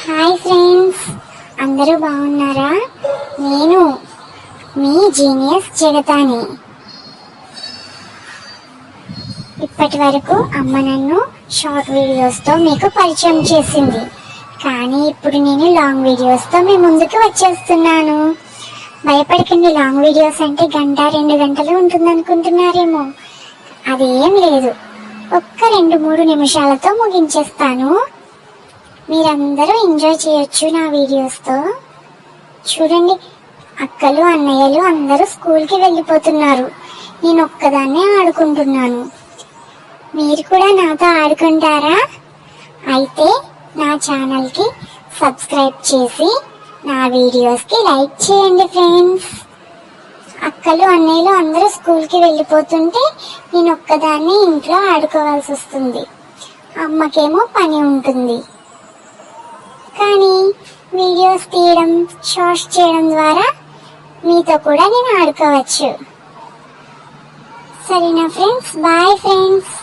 Hi friends అందరూ బాగున్నారా? నేను మీ జీనియస్ జగతాని. ఇప్పటి వరకు అమ్మ నన్ను షార్ట్ వీడియోస్తో మీకు పరిచయం చేసింది. కానీ ఇప్పుడు నేను లాంగ్ వీడియోస్తో మీ ముందుకు వచ్చేస్తున్నాను. భయపడకండి లాంగ్ వీడియోస్ అంటే గంట రెండు గంటలు ఉంటుంది అనుకుంటున్నారేమో అదేం లేదు. ఒక్క రెండు మూడు నిమిషాలతో ముగించేస్తాను. మీరందరూ ఎంజాయ్ చేయొచ్చు నా వీడియోస్తో చూడండి అక్కలు అన్నయ్యలు అందరూ స్కూల్కి వెళ్ళిపోతున్నారు. నేను ఒక్కదాన్నే ఆడుకుంటున్నాను. మీరు కూడా నాతో ఆడుకుంటారా? అయితే నా ఛానల్కి సబ్స్క్రైబ్ చేసి నా వీడియోస్కి లైక్ చేయండి ఫ్రెండ్స్ అక్కలు అన్నయ్యలు అందరూ స్కూల్కి వెళ్ళిపోతుంటే నేను ఒక్కదాన్ని ఇంట్లో ఆడుకోవాల్సి వస్తుంది అమ్మకేమో పని ఉంటుంది. వీడియోస్ తీయడం షార్ట్స్ చేయడం ద్వారా మీతో కూడా నేను ఆడుకోవచ్చు. సరేనా ఫ్రెండ్స్? Bye friends.